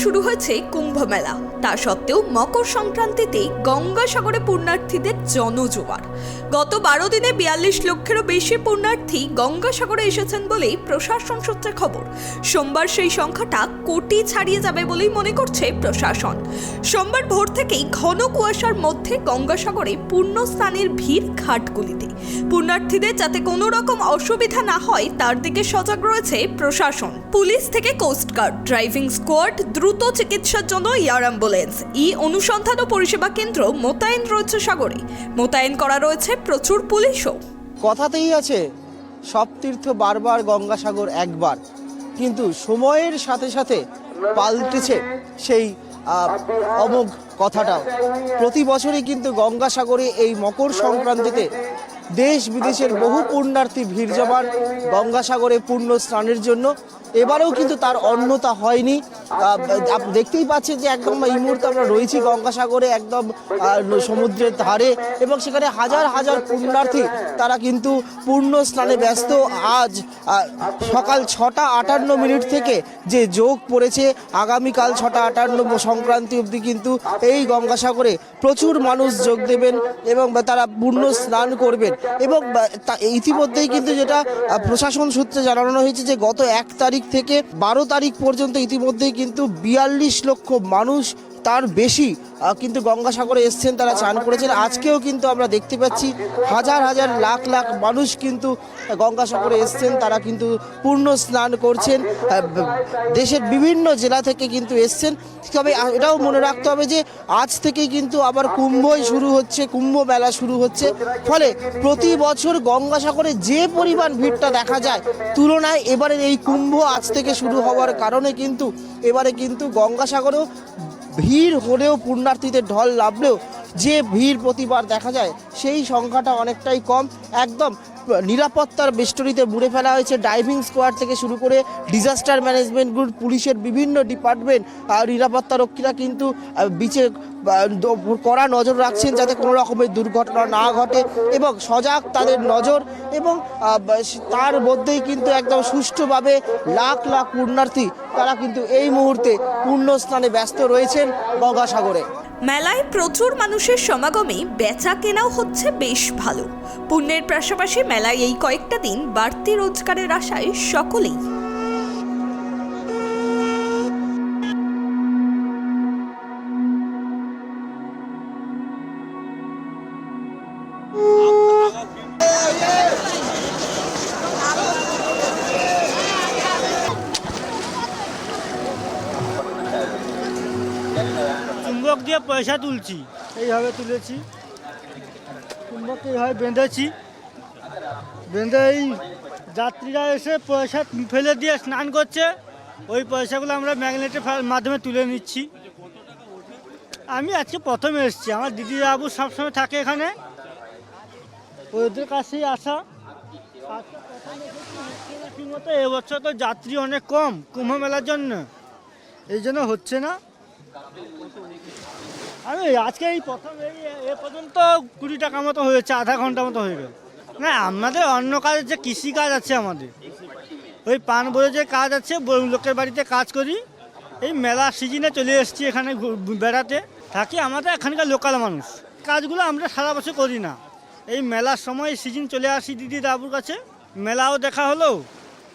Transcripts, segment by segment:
শুরু হয়েছে কুম্ভ মেলা। তা সত্ত্বেও মকর সংক্রান্তিতে গঙ্গাসাগরে পুণ্যার্থীদের জনজোয়ার। গত বারো দিনে বিয়াল্লিশ লক্ষেরও বেশি পুণ্যার্থী গঙ্গাসাগরে এসেছেন বলেই প্রশাসন সূত্রে খবর। সোমবার সেই সংখ্যাটা কোটি ছাড়িয়ে যাবে বলেই মনে করছে প্রশাসন। সোমবার ভোর থেকেই ঘন কুয়াশার মধ্যে গঙ্গাসাগরে পূর্ণ স্নানের ভিড় ঘাটগুলিতে। পুণ্যার্থীদের যাতে কোনো রকম অসুবিধা না হয়, তার দিকে সজাগ রয়েছে প্রশাসন। পুলিশ থেকে কোস্টগার্ড ড্রাইভিং স্কোয়াড দ্রুত চিকিৎসার জন্য এয়ার অ্যাম্বুলেন্স ই অনুসন্ধান ও পরিষেবা কেন্দ্র মোতায়েন রয়েছে সাগরে। মোতায়েন করা রয়েছে প্রচুর পুলিশও। কথাতেই আছে, সব তীর্থ বারবার গঙ্গাসাগর একবার, কিন্তু সময়ের সাথে সাথে পাল্টেছে সেই অমোঘ কথাটাও। প্রতি বছরই কিন্তু গঙ্গাসাগরে এই মকর সংক্রান্তিতে দেশ বিদেশের বহু পুণ্যার্থী ভিড় জমান গঙ্গাসাগরে পূর্ণ স্নানের জন্য। এবারেও কিন্তু তার অন্যতা হয়নি। দেখতেই পাচ্ছেন যে একদম এই মুহূর্তে আমরা রয়েছি গঙ্গাসাগরে একদম সমুদ্রের ধারে এবং সেখানে হাজার হাজার পুণ্যার্থী তারা কিন্তু পূর্ণ স্নানে ব্যস্ত। আজ সকাল ছটা আটান্ন মিনিট থেকে যে যোগ পড়েছে, আগামীকাল ছটা আটান্ন সংক্রান্তি অবধি কিন্তু এই গঙ্গাসাগরে প্রচুর মানুষ যোগ দেবেন এবং তারা পূর্ণ স্নান করবেন। এবং ইতিমধ্যেই কিন্তু যেটা প্রশাসন সূত্রে জানানো হয়েছে যে গত এক তারিখ থেকে বারো তারিখ পর্যন্ত ইতিমধ্যেই কিন্তু বিয়াল্লিশ লক্ষ মানুষ তার বেশি। কিন্তু গঙ্গাসাগরে এসছেন, তারা চান করেছেন। আজকেও কিন্তু আমরা দেখতে পাচ্ছি হাজার হাজার লাখ লাখ মানুষ কিন্তু গঙ্গাসাগরে এসছেন। তারা কিন্তু পূর্ণ স্নান করছেন। দেশের বিভিন্ন জেলা থেকে কিন্তু এসছেন। তবে এটাও মনে রাখতে হবে যে, আজ থেকেই কিন্তু আবার কুম্ভই শুরু হচ্ছে, কুম্ভ মেলা শুরু হচ্ছে। ফলে প্রতি বছর গঙ্গাসাগরে যে পরিমাণ ভিড়টা দেখা যায়, তুলনায় এবারের এই কুম্ভ আজ থেকে শুরু হওয়ার কারণে কিন্তু, এবারে কিন্তু গঙ্গাসাগরেও ভিড় হলেও পুণ্যার্থীদের ঢল নামলেও যে ভিড় প্রতিবার দেখা যায়, সেই সংখ্যাটা অনেকটাই কম। একদম নিরাপত্তার বেষ্টনীতে মুড়ে ফেলা হয়েছে। ডাইভিং স্কোয়াড থেকে শুরু করে ডিজাস্টার ম্যানেজমেন্ট গ্রুপ পুলিশের বিভিন্ন ডিপার্টমেন্ট আর নিরাপত্তা রক্ষীরা কিন্তু বিচে কড়া নজর রাখছেন যাতে কোনো রকমের দুর্ঘটনা না ঘটে এবং সজাগ তাদের নজর এবং তার মধ্যেই কিন্তু একদম সুষ্ঠুভাবে লাখ লাখ পুণ্যার্থী তারা কিন্তু এই মুহূর্তে পূর্ণ স্নানে ব্যস্ত রয়েছেন গঙ্গাসাগরে মেলায় প্রচুর মানুষের সমাগমে বেচা কেনাও হচ্ছে বেশ ভালো। পুণ্যের পাশাপাশি মেলায় এই কয়েকটা দিন বাড়তি রোজগারের আশায় সকলেই দিয়ে পয়সা তুলছি। এইভাবে তুলেছি। চুম্বক এইভাবে বেঁধেছি। বেঁধে এই যাত্রীরা এসে পয়সা ফেলে দিয়ে স্নান করছে। ওই পয়সাগুলো আমরা ম্যাগনেটের মাধ্যমে তুলে নিচ্ছি। আমি আজকে প্রথমে এসেছি। আমার দিদি বাবু সবসময় থাকে এখানে। ওদের কাছেই আসা। ঠিকমতো এবছর তো যাত্রী অনেক কম, কুম্ভ মেলার জন্য। এই জন্য হচ্ছে না। আমি আজকে এই প্রথম এ পর্যন্ত কুড়ি টাকা মতো হয়েছে, আধা ঘণ্টা মতো হয়ে গেল। না, আমাদের অন্য কাজ আছে কৃষি কাজ আছে আমাদের, ওই পান বলে যে কাজ আছে লোকের বাড়িতে কাজ করি, এই মেলা সিজনে চলে এসেছি এখানে বেড়াতে, থাকি আমাদের এখানকার লোকাল মানুষ। কাজগুলো আমরা সারা বছর করি না। এই মেলার সময় সিজন চলে আসি দিদি দাবুর কাছে, মেলাও দেখা হলো,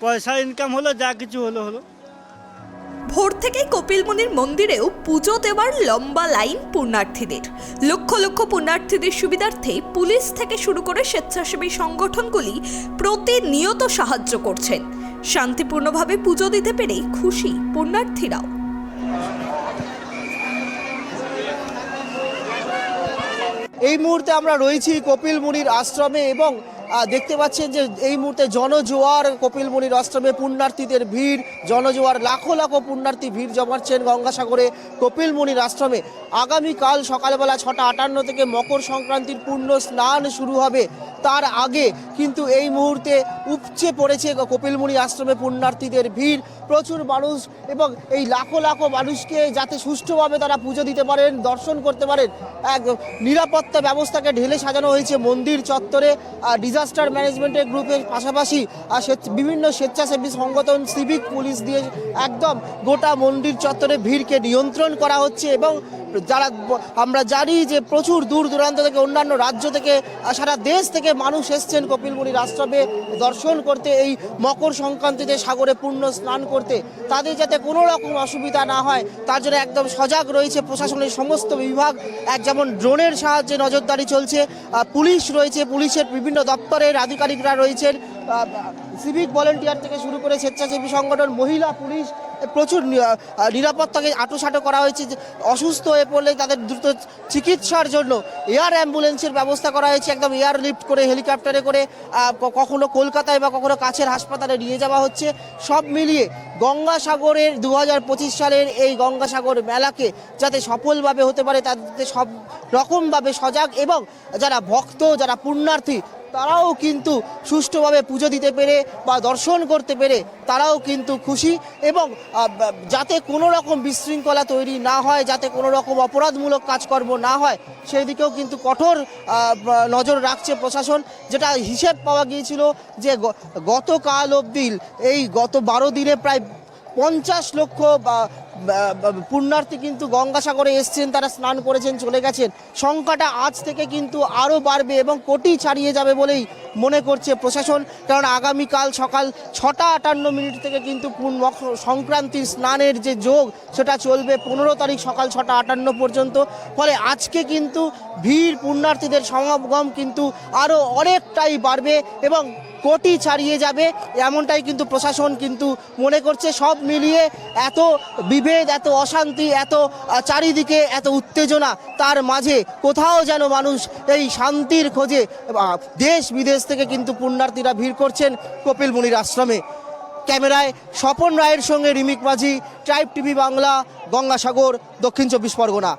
পয়সা ইনকাম হলো, যা কিছু হলো হলো। ভোর থেকেই কপিলমুনির মন্দিরেও পুজো দেওয়ার লম্বা লাইন পুণ্যার্থীদের। লক্ষ লক্ষ পুণ্যার্থীদের সুবিধার্থে পুলিশ থেকে শুরু করে স্বেচ্ছাসেবী সংগঠনগুলি প্রতিনিয়ত সাহায্য করছেন। শান্তিপূর্ণভাবে পুজো দিতে পেরে খুশি পুণ্যার্থীরাও। এই মুহূর্তে আমরা রয়েছি কপিল মুনির আশ্রমে এবং দেখতে পাচ্ছেন যে এই মুহূর্তে জনজোয়ার কপিল মুনির আশ্রমে পুণ্যার্থীদের ভিড়। জনজোয়ার লাখো লাখো পুণ্যার্থী ভিড় জমাচ্ছেন গঙ্গাসাগরে কপিল মুনির আশ্রমে। আগামীকাল সকালবেলা ছটা আটান্ন থেকে মকর সংক্রান্তির পূর্ণ স্নান শুরু হবে। তার আগে কিন্তু এই মুহূর্তে উপচে পড়েছে কপিলমুনি আশ্রমে পুণ্যার্থীদের ভিড়। প্রচুর মানুষ এবং এই লাখো লাখো মানুষকে যাতে সুষ্ঠুভাবে তারা পুজো দিতে পারেন, দর্শন করতে পারেন, এক নিরাপত্তা ব্যবস্থাকে ঢেলে সাজানো হয়েছে মন্দির চত্বরে। ডিজাস্টার ম্যানেজমেন্টের গ্রুপের পাশাপাশি স্বেচ্ছ- বিভিন্ন স্বেচ্ছাসেবী সংগঠন সিভিক পুলিশ দিয়ে একদম গোটা মন্দির চত্বরে ভিড়কে নিয়ন্ত্রণ করা হচ্ছে এবং যারা আমরা জানি যে প্রচুর দূর দূরান্ত থেকে অন্যান্য রাজ্য থেকে সারা দেশ থেকে মানুষ এসছেন কপিলমুনির আশ্রমে দর্শন করতে, এই মকর সংক্রান্তিতে সাগরে পূর্ণ স্নান করতে। তাদের যাতে কোনো রকম অসুবিধা না হয়, তার জন্য একদম সজাগ রয়েছে প্রশাসনের সমস্ত বিভাগ। এক যেমন ড্রোনের সাহায্যে নজরদারি চলছে পুলিশ রয়েছে, পুলিশের বিভিন্ন দপ্তরের আধিকারিকরা রয়েছেন। সিভিক ভলেন্টিয়ার থেকে শুরু করে স্বেচ্ছাসেবী সংগঠন, মহিলা, পুলিশ প্রচুর নিরাপত্তাকে আটোসাটো করা হয়েছে অসুস্থ হয়ে পড়লে তাদের দ্রুত চিকিৎসার জন্য এয়ার অ্যাম্বুলেন্সের ব্যবস্থা করা হয়েছে, একদম এয়ার লিফট করে, হেলিকপ্টারে করে কখনো কলকাতায় বা কখনো কাছের হাসপাতালে নিয়ে যাওয়া হচ্ছে। সব মিলিয়ে গঙ্গাসাগরের দু হাজার পঁচিশ সালের এই গঙ্গাসাগর মেলাকে যাতে সফলভাবে হতে পারে তাদের সব রকমভাবে সজাগ এবং যারা ভক্ত, যারা পুণ্যার্থী তারাও কিন্তু সুষ্ঠুভাবে পুজো দিতে পেরে বা দর্শন করতে পেরে তারাও কিন্তু খুশি এবং যাতে কোনো রকম বিশৃঙ্খলা তৈরি না হয়, যাতে কোনো রকম অপরাধমূলক কাজকর্ম না হয় সেই দিকেও কিন্তু কঠোর নজর রাখছে প্রশাসন। যেটা হিসেব পাওয়া গিয়েছিল যে গতকাল অবধি এই গত বারো দিনে প্রায় পঞ্চাশ লক্ষ পুণ্যার্থী কিন্তু গঙ্গাসাগরে এসছেন, তারা স্নান করেছেন, চলে গেছেন। সংখ্যাটা আজ থেকে কিন্তু আরও বাড়বে এবং কোটি ছাড়িয়ে যাবে বলেই মনে করছে প্রশাসন, কারণ আগামীকাল সকাল ছটা আটান্ন মিনিট থেকে কিন্তু পূর্ণ সংক্রান্তির স্নানের যে যোগ, সেটা চলবে পনেরো তারিখ সকাল ছটা আটান্ন পর্যন্ত। ফলে আজকে কিন্তু ভিড় পুণ্যার্থীদের সমাগম কিন্তু আরও অনেকটাই বাড়বে এবং কোটি ছাড়িয়ে যাবে, এমনটাই কিন্তু প্রশাসন কিন্তু মনে করছে। সব মিলিয়ে এত বিভেদ, এত অশান্তি, এত চারিদিকে এত উত্তেজনা, তার মাঝে কোথাও যেন মানুষ এই শান্তির খোঁজে দেশ বিদেশ থেকে কিন্তু পুণ্যার্থীরা ভিড় করছেন কপিল মুনির আশ্রমে। ক্যামেরায় স্বপন রায়ের সঙ্গে রিমিক মাঝি ট্রাইব টিভি বাংলা, গঙ্গাসাগর, দক্ষিণ চব্বিশ পরগনা।